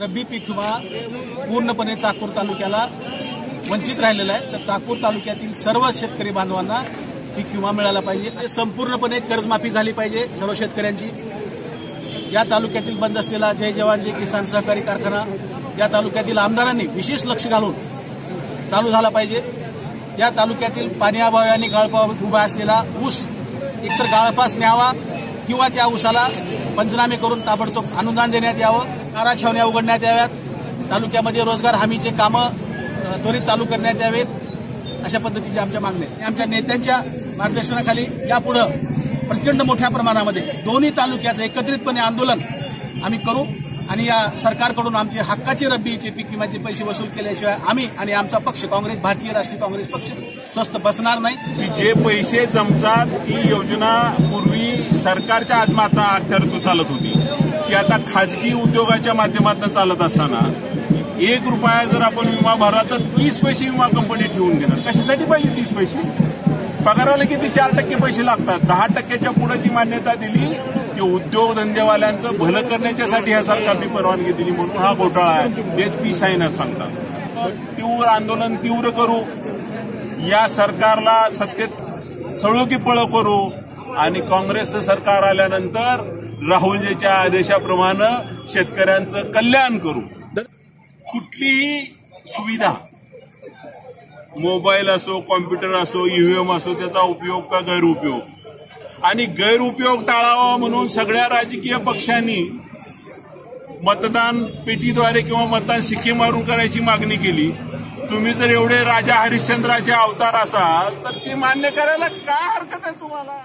रब्बी पीक विमा पूर्णपणे चाकूर तालुक्याला वंचित राहिलेला आहे. तर चाकूर तालुक्यातील सर्व शेतकरी बांधवांना पीक विमा मिळाला पाहिजे. ते संपूर्णपणे कर्जमाफी झाली पाहिजे. सर्व शेतकऱ्यांची. या तालुक्यातील बंद असलेला जय जवान जय किसान सहकारी कारखाना या तालुक्यातील आमदारांनी विशेष लक्ष घालून चालू झाला पाहिजे. या तालुक्यातील पाण्याअभावी आणि गाळपा उभा असलेला ऊस एकतर गाळपास न्यावा किंवा त्या ऊसाला पंचनामे करून ताबडतोब अनुदान देण्यात यावं. आरा छावण्या उघडण्यात याव्यात. तालुक्यामध्ये रोजगार हमीचे कामं त्वरित चालू करण्यात यावेत. अशा पद्धतीची आमच्या मागण्या आमच्या नेत्यांच्या मार्गदर्शनाखाली यापुढं प्रचंड मोठ्या प्रमाणामध्ये दोन्ही तालुक्याचं एकत्रितपणे आंदोलन आम्ही करू आणि या सरकारकडून आमचे हक्काचे रब्बीचे पीक विम्याचे पैसे वसूल केल्याशिवाय आम्ही आणि आमचा पक्ष काँग्रेस भारतीय राष्ट्रीय काँग्रेस पक्ष स्वस्त बसणार नाही. की जे पैसे जमतात ती योजना पूर्वी सरकारच्या आत्महत्या अखत्यारीतून चालत होती. की आता खाजगी उद्योगाच्या माध्यमातून चालत असताना एक रुपया जर आपण विमा भरला तर तीस पैसे विमा कंपनी ठेवून घेणार कशासाठी पाहिजे तीस पैसे? पगाराला किती चार टक्के पैसे लागतात. दहा टक्क्याच्या पुढे जी मान्यता दिली ती उद्योगधंदेवाल्यांचं भलं करण्याच्यासाठी ह्या सरकारने परवानगी दिली म्हणून हा घोटाळा आहे. तेच पी साईनाथ सांगतात. तर तीव्र आंदोलन तीव्र करू. या सरकारला सत्तेत सळो की पळ करू. आणि काँग्रेसचं सरकार आल्यानंतर राहुलजीच्या आदेशाप्रमाणे शेतकऱ्यांचं कल्याण करू. कुठलीही सुविधा मोबाईल असो कॉम्प्युटर असो ईव्हीएम असो त्याचा उपयोग का गैरउपयोग? आणि गैरउपयोग टाळावा म्हणून सगळ्या राजकीय पक्षांनी मतदान पेटीद्वारे किंवा मतदान शिक्के मारून करायची मागणी केली. तुम्ही जर एवढे राजा हरिश्चंद्राचे अवतार असाल तर ते मान्य करायला काय हरकत आहे तुम्हाला?